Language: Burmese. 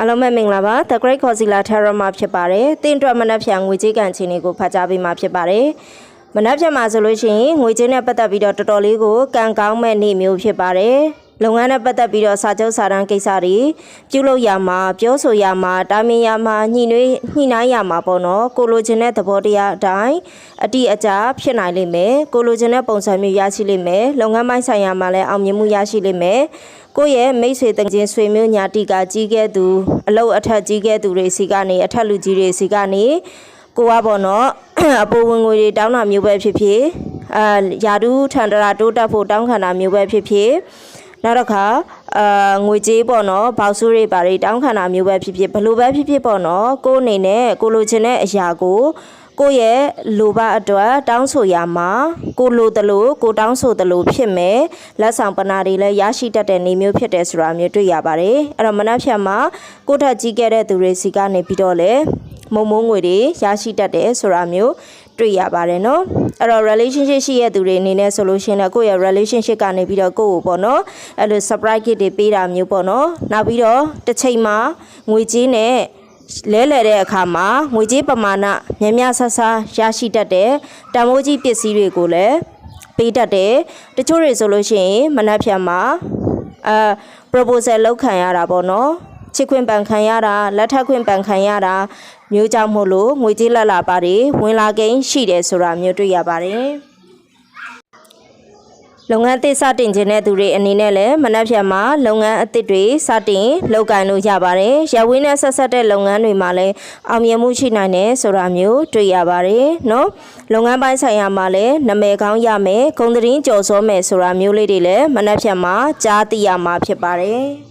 အားလုံးပဲမင်္ဂလာပါ The Great Concealer Tarot မှာဖြစ်ပါတယ်။တင်းအတွက်မနှက်ဖြန်ငွေကြေးကန်ချင်းတွေကိုဖတ်ကြားပေးမှာဖြစ်ပါတယ်။မနှက်ဖြန်မှာဆိုလို့ရှိရင်ငွေကြေးနဲ့ပတ်သက်ပြီးတော့တော်တော်လေးကိုကံကောင်းမဲ့နေ့မျိုးဖြစ်ပါတယ်။လုပ်ငန်းနဲ့ပတ်သက်ပြီးတော့စာချုပ်စာတမ်းကိစ္စတွေပြုလုပ်ရမှာပြောဆိုရမှာတာမင်ရမှာညှိနှွေးညှိနှိုင်းရမှာပေါ့နော်ကိုလိုချင်တဲ့သဘောတရားအတိုင်းအတိအကျဖြစ်နိုင်လိမ့်မယ်ကိုလိုချင်တဲ့ပုံစံမျိုးရရှိလိမ့်မယ်လုပ်ငန်းပိုင်းဆိုင်ရာမှာလည်းအောင်မြင်မှုရရှိလိမ့်မယ်ကိုယ့်ရဲ့မိတ်ဆွေတငချင်းဆွေမျိုးညာတိကကြီးခဲ့သူအလုတ်အထက်ကြီးခဲ့သူတွေစီကနေအထက်လူကြီးတွေစီကနေကိုကပေါ့နော်အပေါ်ဝင်ငွေတွေတောင်းတာမျိုးပဲဖြစ်ဖြစ်အာယာဒူးထန်တရာတိုးတက်ဖို့တောင်းခံတာမျိုးပဲဖြစ်ဖြစ်နောက်တစ်ခါအာငွေကြေးပေါ့နော်ဘောက်ဆူတွေပါတွေတောင်းခံတာမျိုးပဲဖြစ်ဖြစ်ဘယ်လိုပဲဖြစ်ဖြစ်ပေါ့နော်ကိုယ်အနေနဲ့ကိုလိုချင်တဲ့အရာကို ကိုယ့်ရဲ့လိုဘအတွက်တောင်းဆိုရမှာကိုလိုတလို့ကိုတောင်းဆိုတလို့ဖြစ်မယ်လက်ဆောင်ပနာတွေလည်းရရှိတတ်တဲ့နေမျိုးဖြစ်တယ်ဆိုတာမျိုးတွေ့ရပါတယ်အဲ့တော့မနှက်ဖြတ်မှာကိုယ့်ထက်ကြီးခဲ့တဲ့သူတွေစီကနေပြီးတော့လေမုံမိုးငွေတွေရရှိတတ်တယ်ဆိုတာမျိုးတွေ့ရပါတယ်နော်အဲ့တော့ relationship ရှိတဲ့သူတွေအနေနဲ့ဆိုလို့ရှိရင်လည်းကိုယ့်ရဲ့ relationship ကနေပြီးတော့ကိုယ့်ကိုပေါ့နော်အဲ့လို surprise gift တွေပေးတာမျိုးပေါ့နော်နောက်ပြီးတော့တစ်ချိန်မှာငွေကြေးနဲ့ လဲလှယ်တဲ့အခါမှာငွေကြေးပမာဏများများဆဆရရှိတတ်တဲ့တန်ဖိုးကြီးပစ္စည်းတွေကိုလည်းပေးတတ်တယ်တချို့တွေဆိုလို့ရှိရင်မနှက်ဖြန်မှာအာ proposal လောက်ခံရတာပေါ့နော်ချစ်ခွင့်ပန်ခံရတာလက်ထပ်ခွင့်ပန်ခံရတာမျိုးကြောင့်မို့လို့ငွေကြေးလက်လာပါတွေဝင်လာကိန်းရှိတယ်ဆိုတာမျိုးတွေ့ရပါတယ် လုပ်ငန်းအသစ်စတင်ခြင်းတဲ့သူတွေအနေနဲ့လည်းမနှက်ဖြန်မှာလုပ်ငန်းအသစ်တွေစတင်လုပ်ကိုင်လို့ရပါတယ်။ရဝင်းနဲ့ဆက်ဆက်တဲ့လုပ်ငန်းတွေမှာလည်းအောင်မြင်မှုရှိနိုင်တယ်ဆိုတာမျိုးတွေ့ရပါတယ်နော်။လုပ်ငန်းပိုင်းဆိုင်ရာမှာလည်းနာမည်ကောင်းရမယ်၊ဂုဏ်သတင်းကျော်စောမယ်ဆိုတာမျိုးလေးတွေလည်းမနှက်ဖြန်မှာကြားသိရမှာဖြစ်ပါတယ်။